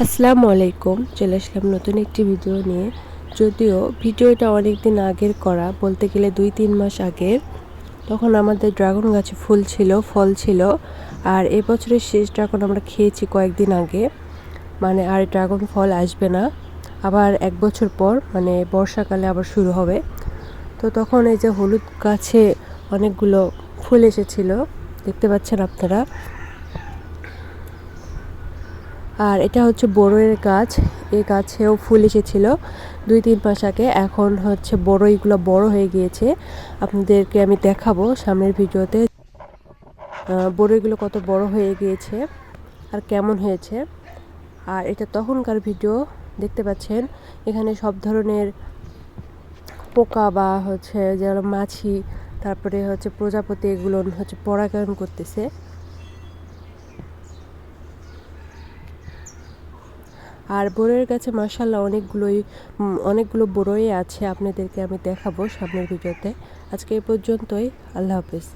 আসসালামু আলাইকুম। চলে আসলাম নতুন একটি ভিডিও নিয়ে। যদিও ভিডিওটা অনেক দিন আগের করা, বলতে গেলে দুই তিন মাস আগের তখন আমাদের ড্রাগন গাছে ফুল ছিল, ফল ছিল। আর এবছরের শেষ ড্রাগন আমরা খেয়েছি কয়েকদিন আগে। মানে আর ড্রাগন ফল আসবে না। আবার এক বছর পর মানে বর্ষাকালে আবার শুরু হবে। তো তখন এই যে হলুদ গাছে অনেকগুলো ফুল এসেছিল। দেখতে পাচ্ছেন আপনারা। আর এটা হচ্ছে বড়ইয়ের গাছ। এই গাছেও ফুল এসেছিল। দুই তিন মাস আগে। এখন হচ্ছে বড়ইগুলো বড় হয়ে গিয়েছে। আপনাদেরকে আমি দেখাবো সামনের ভিডিওতে। বড়ইগুলো কত বড় হয়ে গিয়েছে আর কেমন হয়েছে। আর এটা তখনকার ভিডিও, দেখতে পাচ্ছেন? এখানে সব ধরনের পোকা বা হচ্ছে যেরকম মাছি, তারপরে হচ্ছে প্রজাপতি, এগুলো হচ্ছে পরাগায়ন করতেছে। আর বড়ইয়ের গাছে মাসাল্লাহ অনেকগুলোই অনেকগুলো বড়ই আছে, আপনাদেরকে আমি দেখাবো সামনের ভিডিওতে। আজকে এ পর্যন্তই, আল্লাহ হাফেজ।